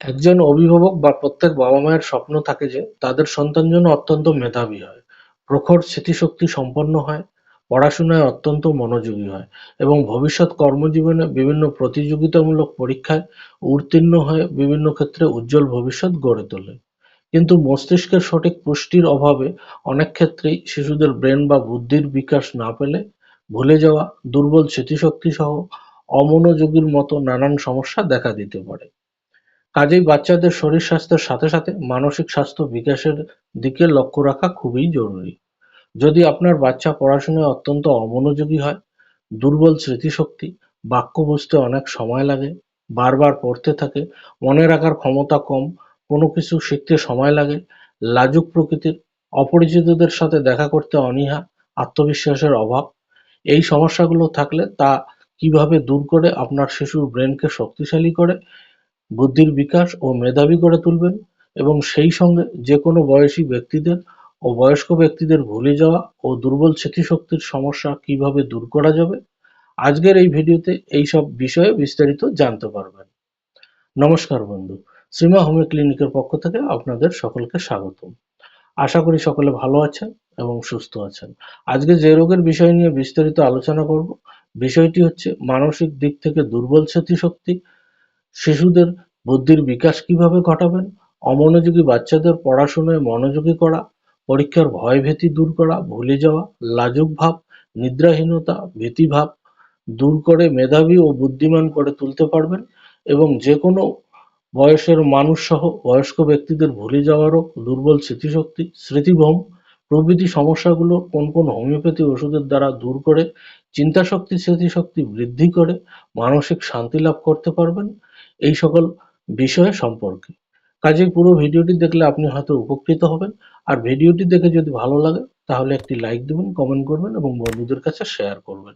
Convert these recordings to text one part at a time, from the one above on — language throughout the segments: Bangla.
একজন অভিভাবক বা প্রত্যেক বাবা-মায়ের স্বপ্ন থাকে যে তাদের সন্তান যেন অত্যন্ত মেধাবী হয়, প্রখর স্মৃতিশক্তি সম্পন্ন হয়, পড়াশোনায় অত্যন্ত মনোযোগী হয় এবং ভবিষ্যৎ কর্মজীবনে বিভিন্ন প্রতিযোগিতামূলক পরীক্ষায় উত্তীর্ণ হয়ে বিভিন্ন ক্ষেত্রে উজ্জ্বল ভবিষ্যৎ গড়ে তোলে। কিন্তু মস্তিষ্কের সঠিক পুষ্টির অভাবে অনেক ক্ষেত্রেই শিশুদের ব্রেন বা বুদ্ধির বিকাশ না পেলে ভুলে যাওয়া, দুর্বল স্মৃতিশক্তি সহ অমনোযোগীর মতো নানান সমস্যা দেখা দিতে পারে। কাজেই বাচ্চাদের শরীর স্বাস্থ্যের সাথে সাথে মানসিক স্বাস্থ্য বিকাশের দিকে লক্ষ্য রাখা খুবই জরুরি। যদি আপনার বাচ্চা পড়াশোনায় অত্যন্ত অমনোযোগী হয়, দুর্বল স্মৃতিশক্তি, বাক্য বুঝতে অনেক সময় লাগে, বারবার পড়তে থাকে, মনে রাখার ক্ষমতা কম, কোনো কিছু শিখতে সময় লাগে, লাজুক প্রকৃতির অপরিচিতদের সাথে দেখা করতে অনীহা, আত্মবিশ্বাসের অভাব, এই সমস্যাগুলো থাকলে তা কীভাবে দূর করে আপনার শিশুর ব্রেনকে শক্তিশালী করে বুদ্ধির বিকাশ ও মেধাবী করে তুলবেন এবং সেই সঙ্গে যে কোনো বয়সী ব্যক্তিদের ও বয়স্ক ব্যক্তিদের ভুলে যাওয়া ও দুর্বল স্মৃতিশক্তির সমস্যা কীভাবে দূর করা যাবে? আজকের এই ভিডিওতে এই সব বিষয়ে বিস্তারিত জানতে পারবেন। নমস্কার বন্ধু, শ্রীমা হোমিও ক্লিনিকের পক্ষ থেকে আপনাদের সকলকে স্বাগতম। আশা করি সকলে ভালো আছেন এবং সুস্থ আছেন। আজকে যে রোগের বিষয় নিয়ে বিস্তারিত আলোচনা করব, বিষয়টি হচ্ছে মানসিক দিক থেকে দুর্বল স্মৃতিশক্তি শিশুদের বুদ্ধির বিকাশ কীভাবে ঘটাবেন? অমনোযোগী বাচ্চাদের পড়াশোনায় মনোযোগী করা, পরীক্ষার ভয়-ভীতি দূর করা, ভুলে যাওয়া, লাজুক ভাব, নিদ্রাহীনতা, ভীতিভাব দূর করে মেধাবী ও বুদ্ধিমান করে তুলতে পারবেন এবং যে কোনো বয়সের মানুষ সহ বয়স্ক ব্যক্তিদের ভুলে যাওয়ারও দুর্বল স্মৃতিশক্তি, স্মৃতিভ্রম, প্রভৃতি সমস্যাগুলো কোন কোন হোমিওপ্যাথি ওষুধের দ্বারা দূর করে, চিন্তাশক্তি, স্মৃতিশক্তি বৃদ্ধি করে মানসিক শান্তি লাভ করতে পারবেন। এই সকল বিষয় সম্পর্কে। কাজেই পুরো ভিডিওটি দেখলে আপনি হয়তো উপকৃত হবেন। আর ভিডিওটি দেখে যদি ভালো লাগে, তাহলে একটি লাইক দেবেন, কমেন্ট করবেন এবং বন্ধুদের কাছে শেয়ার করবেন।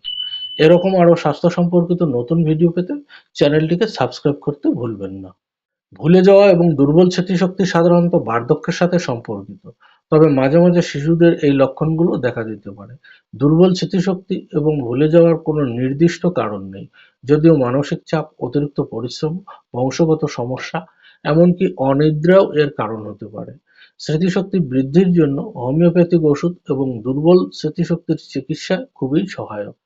এরকম আরও স্বাস্থ্য সম্পর্কিত নতুন ভিডিও পেতে চ্যানেলটিকে সাবস্ক্রাইব করতে ভুলবেন না। ভুলে যাওয়া এবং দুর্বল স্মৃতিশক্তি সাধারণত বার্ধক্যের সাথে সম্পর্কিত। তবে মাঝে মাঝে শিশুদের এই লক্ষণগুলো দেখা দিতে পারে। দুর্বল স্মৃতিশক্তি এবং ভুলে যাওয়ার কোনো নির্দিষ্ট কারণ নেই, যদিও মানসিক চাপ, অতিরিক্ত পরিশ্রম, বংশগত সমস্যা, এমনকি অনিদ্রাও এর কারণ হতে পারে। স্মৃতিশক্তি বৃদ্ধির জন্য হোমিওপ্যাথিক ওষুধ এবং দুর্বল স্মৃতিশক্তির চিকিৎসা খুবই সহায়ক।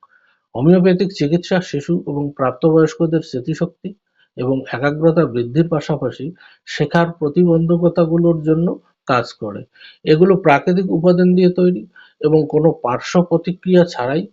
হোমিওপ্যাথিক চিকিৎসা শিশু এবং প্রাপ্তবয়স্কদের স্মৃতিশক্তি এবং একাগ্রতা বৃদ্ধির পাশাপাশি শেখার প্রতিবন্ধকতাগুলোর জন্য কাজ করে। এগুলো প্রাকৃতিক উপাদান দিয়ে তৈরি এবং কোনো পার্শ্ব প্রতিক্রিয়া ছাড়াই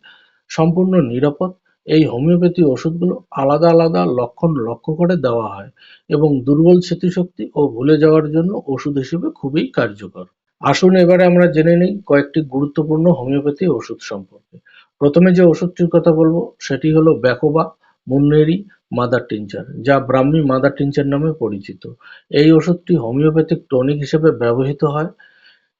সম্পূর্ণ নিরাপদ। এই হোমিওপ্যাথি ওষুধগুলো আলাদা আলাদা লক্ষণ লক্ষ্য করে দেওয়া হয় এবং দুর্বল স্মৃতিশক্তি ও ভুলে যাওয়ার জন্য ওষুধ হিসেবে খুবই কার্যকর। আসুন এবারে আমরা জেনে নিই কয়েকটি গুরুত্বপূর্ণ হোমিওপ্যাথি ওষুধ সম্পর্কে। প্রথমে যে ওষুধটির কথা বলব, সেটি হলো ব্যাকোবা, মুন্নেরি মাদার টিনচার যা ব্রাহ্মী মাদার টিনচার নামে পরিচিত। এই ওষুধটি হোমিওপ্যাথিক টনিক হিসেবে ব্যবহৃত হয়।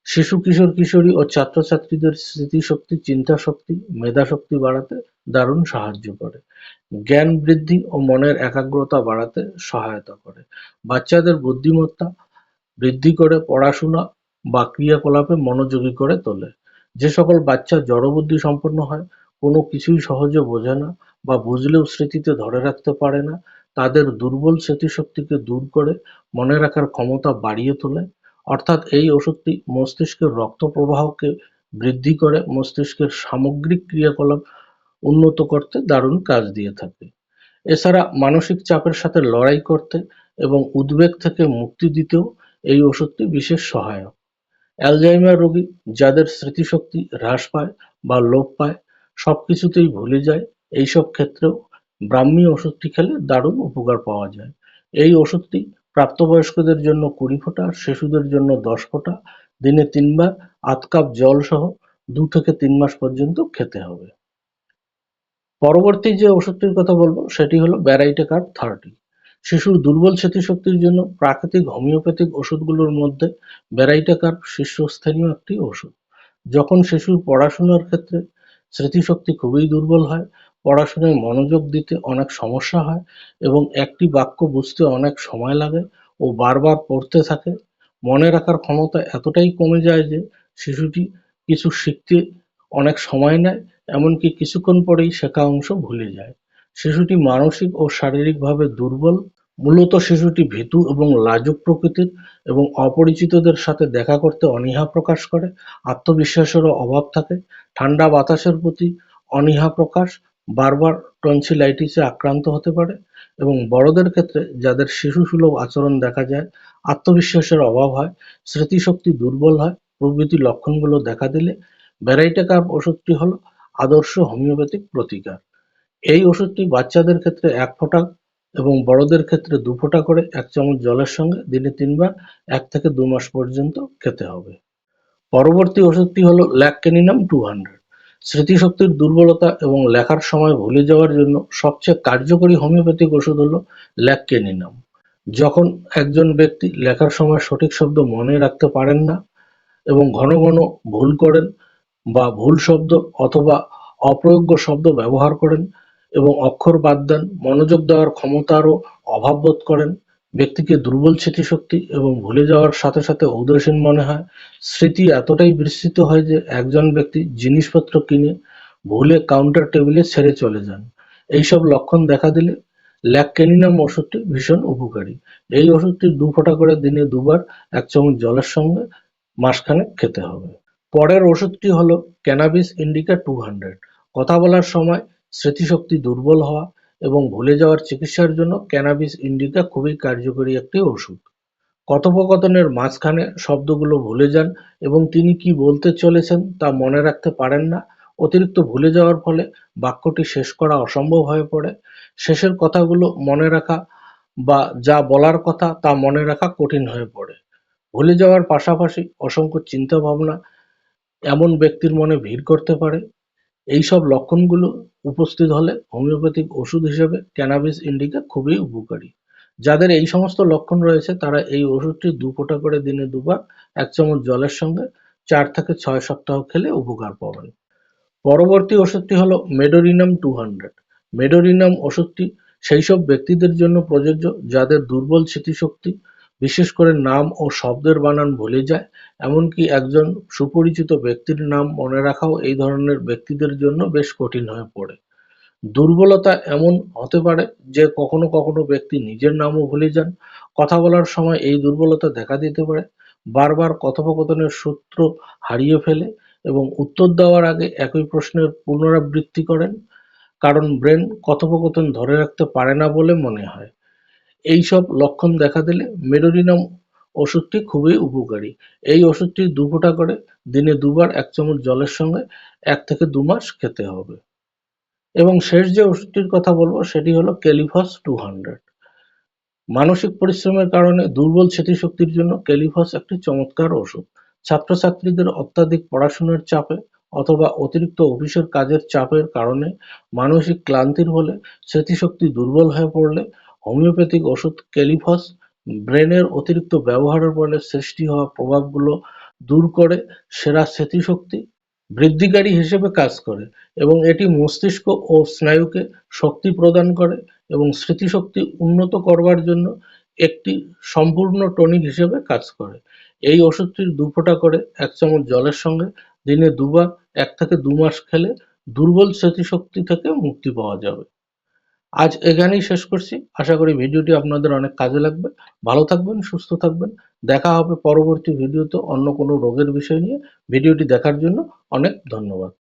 শিশু কিশোর কিশোরী ও ছাত্রছাত্রীদের স্মৃতিশক্তি, চিন্তাশক্তি, মেধাশক্তি বাড়াতে দারুণ সাহায্য করে। জ্ঞান বৃদ্ধি ও মনের একাগ্রতা বাড়াতে সহায়তা করে। বাচ্চাদের বুদ্ধিমত্তা বৃদ্ধি করে, পড়াশোনা বা ক্রিয়াকলাপে মনোযোগী করে তোলে। যে সকল বাচ্চা জড়বুদ্ধি সম্পন্ন হয়, কোনো কিছুই সহজে বোঝে না বা বুঝলেও স্মৃতিতে ধরে রাখতে পারে না, তাদের দুর্বল স্মৃতিশক্তিকে দূর করে মনে রাখার ক্ষমতা বাড়িয়ে তোলে। অর্থাৎ এই ওষুধটি মস্তিষ্কের রক্ত প্রবাহকে বৃদ্ধি করে, মস্তিষ্কের সামগ্রিক ক্রিয়াকলাপ উন্নত করতে দারুণ কাজ দিয়ে থাকে। এছাড়া মানসিক চাপের সাথে লড়াই করতে এবং উদ্বেগ থেকে মুক্তি দিতেও এই ওষুধটি বিশেষ সহায়ক। অ্যালজাইমার রোগী যাদের স্মৃতিশক্তি হ্রাস পায় বা লোপ পায়, সবকিছুতেই ভুলে যায় এইসব ক্ষেত্রেও ব্রাহ্মী ওষুধটি খেলে দারুণ উপকার পাওয়া যায়। এই ওষুধটি প্রাপ্তবয়স্কদের জন্য কুড়ি ফোঁটা, শিশুদের জন্য দশ ফোঁটা, দিনে তিনবার, আধ কাপ জল সহ দু থেকে তিন মাস পর্যন্ত খেতে হবে। পরবর্তী যে ওষুধটির কথা বলব, সেটি হলো ব্যারাইটে কার্ড থার্টি শিশুর দুর্বল স্মৃতিশক্তির জন্য প্রাকৃতিক হোমিওপ্যাথিক ওষুধগুলোর মধ্যে ব্যারাইটেকার শীর্ষস্থানীয় একটি ওষুধ। যখন শিশুর পড়াশোনার ক্ষেত্রে স্মৃতিশক্তি খুবই দুর্বল হয় পড়াশোনায় মনোযোগ দিতে অনেক সমস্যা হয় এবং একটি বাক্য বুঝতে অনেক সময় লাগে ও বারবার পড়তে থাকে। মনে রাখার ক্ষমতা এতটাই কমে যায় যে শিশুটি কিছু শিখতে অনেক সময় নেয়, এমনকি কিছুক্ষণ পরেই শেখা অংশ ভুলে যায়। শিশুটি মানসিক ও শারীরিকভাবে দুর্বল। মূলত শিশুটি ভীতু এবং লাজুক প্রকৃতির এবং অপরিচিতদের সাথে দেখা করতে অনীহা প্রকাশ করে। আত্মবিশ্বাসেরও অভাব থাকে। ঠান্ডা বাতাসের প্রতি অনীহা প্রকাশ বারবার টনসিলাইটিসে আক্রান্ত হতে পারে এবং বড়দের ক্ষেত্রে যাদের শিশুসুলভ আচরণ দেখা যায়, আত্মবিশ্বাসের অভাব হয়, স্মৃতিশক্তি দুর্বল হয়, প্রভৃতি লক্ষণগুলো দেখা দিলে ভ্যারাইটেকাপ ওষুধটি হল আদর্শ হোমিওপ্যাথিক প্রতিকার। এই ওষুধটি বাচ্চাদের ক্ষেত্রে এক ফোঁটা এবং বড়দের ক্ষেত্রে দু ফোঁটা করে এক চামচ জলের সঙ্গে দিনে তিনবার এক থেকে দু মাস পর্যন্ত খেতে হবে। পরবর্তী ওষুধটি হলো ল্যাককেনিনাম টু হান্ড্রেড। স্মৃতিশক্তির দুর্বলতা এবং লেখার সময় ভুলে যাওয়ার জন্য সবচেয়ে কার্যকরী হোমিওপ্যাথিক ওষুধ হলো ল্যাককেনিনাম। যখন একজন ব্যক্তি লেখার সময় সঠিক শব্দ মনে রাখতে পারেন না এবং ঘন ঘন ভুল করেন বা ভুল শব্দ অথবা অপ্রয়োগ্য শব্দ ব্যবহার করেন এবং অক্ষর বাদ দেন, মনোযোগ দেওয়ার ক্ষমতারও অভাব বোধ করেন ব্যক্তিকে দুর্বল স্মৃতিশক্তি এবং ভুলে যাওয়ার সাথে সাথে উদাসীন মনে হয়। স্মৃতি এতটাই বিস্তৃত হয় যে একজন ব্যক্তি জিনিসপত্র কিনে ভুলে কাউন্টার টেবিলে ছেড়ে চলে যান। এইসব লক্ষণ দেখা দিলে ল্যাককেনিনাম ওষুধটি ভীষণ উপকারী। এই ওষুধটি দু ফোঁটা করে দিনে দুবার, এক চামচ জলের সঙ্গে মাসখানেক খেতে হবে। পরের ওষুধটি হলো ক্যানাবিস ইন্ডিকা টু হান্ড্রেড কথা বলার সময় স্মৃতিশক্তি দুর্বল হওয়া এবং ভুলে যাওয়ার চিকিৎসার জন্য ক্যানাবিস ইন্ডিকা খুবই কার্যকরী একটি ওষুধ। কথোপকথনের মাঝখানে শব্দগুলো ভুলে যান এবং তিনি কি বলতে চলেছেন তা মনে রাখতে পারেন না। অতিরিক্ত ভুলে যাওয়ার ফলে বাক্যটি শেষ করা অসম্ভব হয়ে পড়ে। শেষের কথাগুলো মনে রাখা বা যা বলার কথা তা মনে রাখা কঠিন হয়ে পড়ে। ভুলে যাওয়ার পাশাপাশি অসংখ্য চিন্তা ভাবনা এমন ব্যক্তির মনে ভিড় করতে পারে এইসব লক্ষণগুলো উপস্থিত হলে হোমিওপ্যাথিক ওষুধ হিসেবে ক্যানাবিস ইন্ডিকা খুবই উপকারী। যাদের এই সমস্ত লক্ষণ রয়েছে, তারা এই ওষুধটি দু ফোঁটা করে দিনে দুবার, এক চামচ জলের সঙ্গে চার থেকে ছয় সপ্তাহ খেলে উপকার পাবেন। পরবর্তী ওষুধটি হলো মেডোরিনাম টু হান্ড্রেড। মেডোরিনাম ওষুধটি সেই সব ব্যক্তিদের জন্য প্রযোজ্য, যাদের দুর্বল স্মৃতিশক্তি বিশেষ করে নাম ও শব্দের বানান ভুলে যায়, এমনকি একজন সুপরিচিত ব্যক্তির নাম মনে রাখাও এই ধরনের ব্যক্তিদের জন্য বেশ কঠিন হয়ে পড়ে। দুর্বলতা এমন হতে পারে যে কখনো কখনো ব্যক্তি নিজের নামও ভুলে যান। কথা বলার সময় এই দুর্বলতা দেখা দিতে পারে। বারবার কথোপকথনের সূত্র হারিয়ে ফেলে এবং উত্তর দেওয়ার আগে একই প্রশ্নের পুনরাবৃত্তি করেন, কারণ ব্রেন কথোপকথন ধরে রাখতে পারে না বলে মনে হয়। এইসব লক্ষণ দেখা দিলে মেডোরিনাম ওষুধটি খুবই উপকারী। এই ওষুধটি দু ফোঁটা করে দিনে দুবার এক চামচ জলের সঙ্গে এক থেকে দু মাস খেতে হবে। এবং শেষ যে ওষুধটির কথা বলব, সেটি হলো ক্যালিফস টু হান্ড্রেড। মানসিক পরিশ্রমের কারণে দুর্বল স্মৃতিশক্তির জন্য ক্যালিফস একটি চমৎকার ওষুধ। ছাত্রছাত্রীদের অত্যাধিক পড়াশোনার চাপে অথবা অতিরিক্ত অফিসের কাজের চাপের কারণে মানসিক ক্লান্তির ফলে স্মৃতিশক্তি দুর্বল হয়ে পড়লে হোমিওপ্যাথিক ওষুধ ক্যালিফস ব্রেনের অতিরিক্ত ব্যবহারের ফলে সৃষ্টি হওয়া প্রভাবগুলো দূর করে সেরা স্মৃতিশক্তি বৃদ্ধিকারী হিসেবে কাজ করে এবং এটি মস্তিষ্ক ও স্নায়ুকে শক্তি প্রদান করে এবং স্মৃতিশক্তি উন্নত করবার জন্য একটি সম্পূর্ণ টনিক হিসেবে কাজ করে। এই ওষুধটির দু ফোঁটা করে এক চামচ জলের সঙ্গে দিনে দুবার, এক থেকে দু মাস খেলে দুর্বল স্মৃতিশক্তি থেকে মুক্তি পাওয়া যাবে। আজ এখানেই শেষ করছি। আশা করি ভিডিওটি আপনাদের অনেক কাজে লাগবে। ভালো থাকবেন, সুস্থ থাকবেন। দেখা হবে পরবর্তী ভিডিওতে অন্য কোনো রোগের বিষয় নিয়ে। ভিডিওটি দেখার জন্য অনেক ধন্যবাদ।